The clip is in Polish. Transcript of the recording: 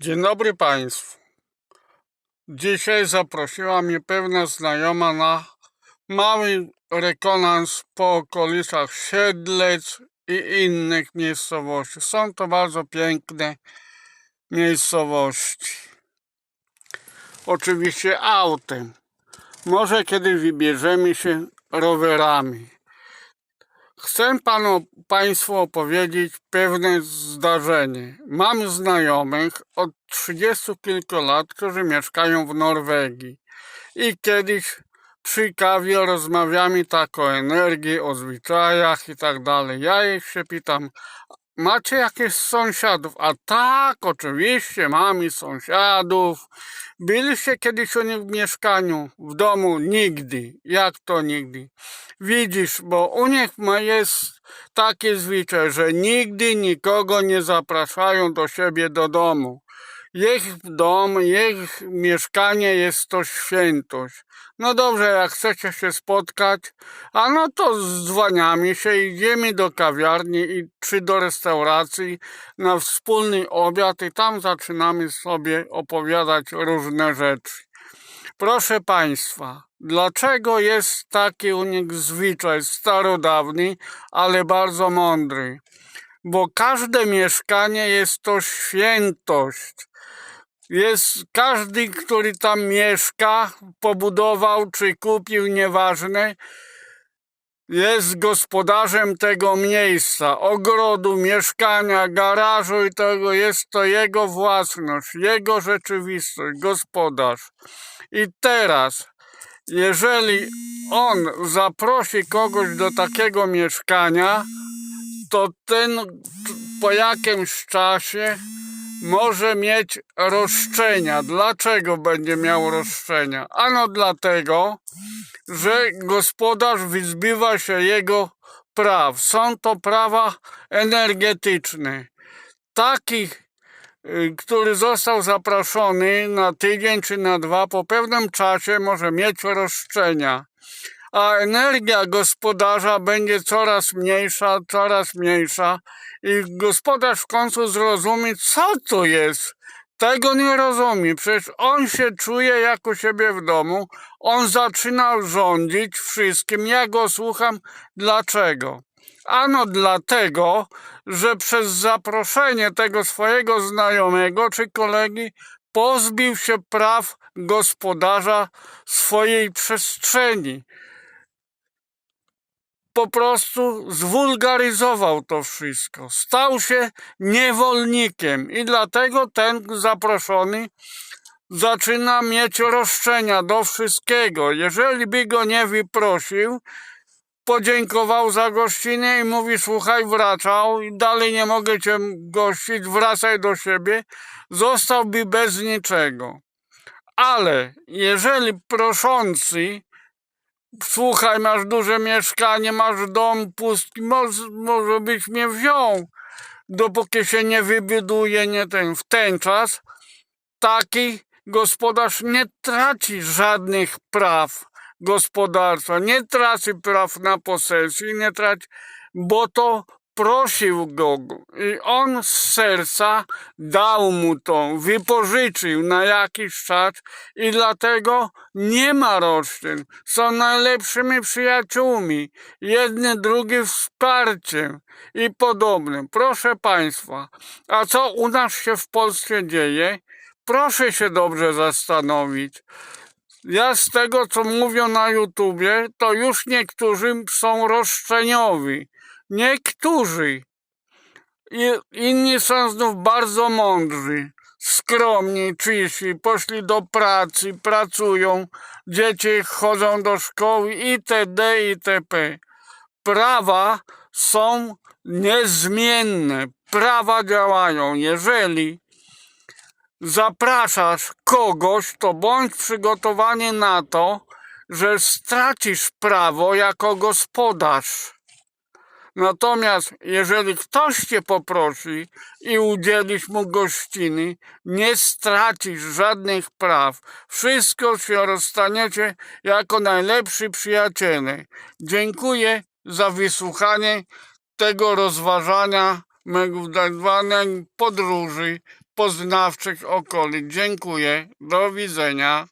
Dzień dobry Państwu. Dzisiaj zaprosiła mnie pewna znajoma na mały rekonans po okolicach Siedlec i innych miejscowości. Są to bardzo piękne miejscowości. Oczywiście autem. Może kiedyś wybierzemy się rowerami. Chcę panu, Państwu opowiedzieć pewne zdarzenie. Mam znajomych od 30 kilku lat, którzy mieszkają w Norwegii. I kiedyś przy kawie rozmawiamy tak o energii, o zwyczajach i tak dalej. Ja ich się pytam, macie jakieś sąsiadów? A tak, oczywiście, mamy sąsiadów. Byliście kiedyś u nich w mieszkaniu, w domu? Nigdy. Jak to nigdy? Widzisz, bo u nich jest takie zwyczaj, że nigdy nikogo nie zapraszają do siebie do domu. Ich dom, ich mieszkanie jest to świętość. No dobrze, jak chcecie się spotkać, a no to dzwaniamy się, idziemy do kawiarni i czy do restauracji na wspólny obiad i tam zaczynamy sobie opowiadać różne rzeczy. Proszę Państwa, dlaczego jest taki u nich zwyczaj starodawny, ale bardzo mądry? Bo każde mieszkanie jest to świętość. Jest każdy, który tam mieszka, pobudował czy kupił, nieważne, jest gospodarzem tego miejsca, ogrodu, mieszkania, garażu i tego jest to jego własność, jego rzeczywistość, gospodarz. I teraz, jeżeli on zaprosi kogoś do takiego mieszkania, to ten po jakimś czasie może mieć roszczenia. Dlaczego będzie miał roszczenia? Ano dlatego, że gospodarz wyzbywa się jego praw. Są to prawa energetyczne. Taki, y, który został zaproszony na tydzień czy na dwa, po pewnym czasie może mieć roszczenia. A energia gospodarza będzie coraz mniejsza, coraz mniejsza i gospodarz w końcu zrozumie, co to jest. Tego nie rozumie. Przecież on się czuje jak u siebie w domu. On zaczyna rządzić wszystkim. Ja go słucham. Dlaczego? Ano dlatego, że przez zaproszenie tego swojego znajomego czy kolegi pozbił się praw gospodarza swojej przestrzeni po prostu zwulgaryzował to wszystko. Stał się niewolnikiem i dlatego ten zaproszony zaczyna mieć roszczenia do wszystkiego. Jeżeli by go nie wyprosił, podziękował za gościnę i mówi słuchaj wracał dalej nie mogę cię gościć, wracaj do siebie, zostałby bez niczego. Ale jeżeli proszący słuchaj, masz duże mieszkanie, masz dom pustki, może, może byś mnie wziął, dopóki się nie wybuduje, nie ten. W ten czas taki gospodarz nie traci żadnych praw gospodarstwa, nie traci praw na posesji, nie traci, bo to prosił go i on z serca dał mu to, wypożyczył na jakiś czas i dlatego nie ma roszczeń. Są najlepszymi przyjaciółmi, jedny drugi wsparciem i podobnym. Proszę Państwa, a co u nas się w Polsce dzieje? Proszę się dobrze zastanowić. Ja z tego, co mówią na YouTubie, to już niektórzy są roszczeniowi. Niektórzy. Inni są znów bardzo mądrzy, skromni, czyści, poszli do pracy, pracują, dzieci chodzą do szkoły itd. itp. Prawa są niezmienne. Prawa działają. Jeżeli zapraszasz kogoś, to bądź przygotowany na to, że stracisz prawo jako gospodarz. Natomiast jeżeli ktoś cię poprosi i udzielisz mu gościny, nie stracisz żadnych praw. Wszystko się rozstaniecie jako najlepsi przyjaciele. Dziękuję za wysłuchanie tego rozważania mego udawanej podróży poznawczych okolic. Dziękuję. Do widzenia.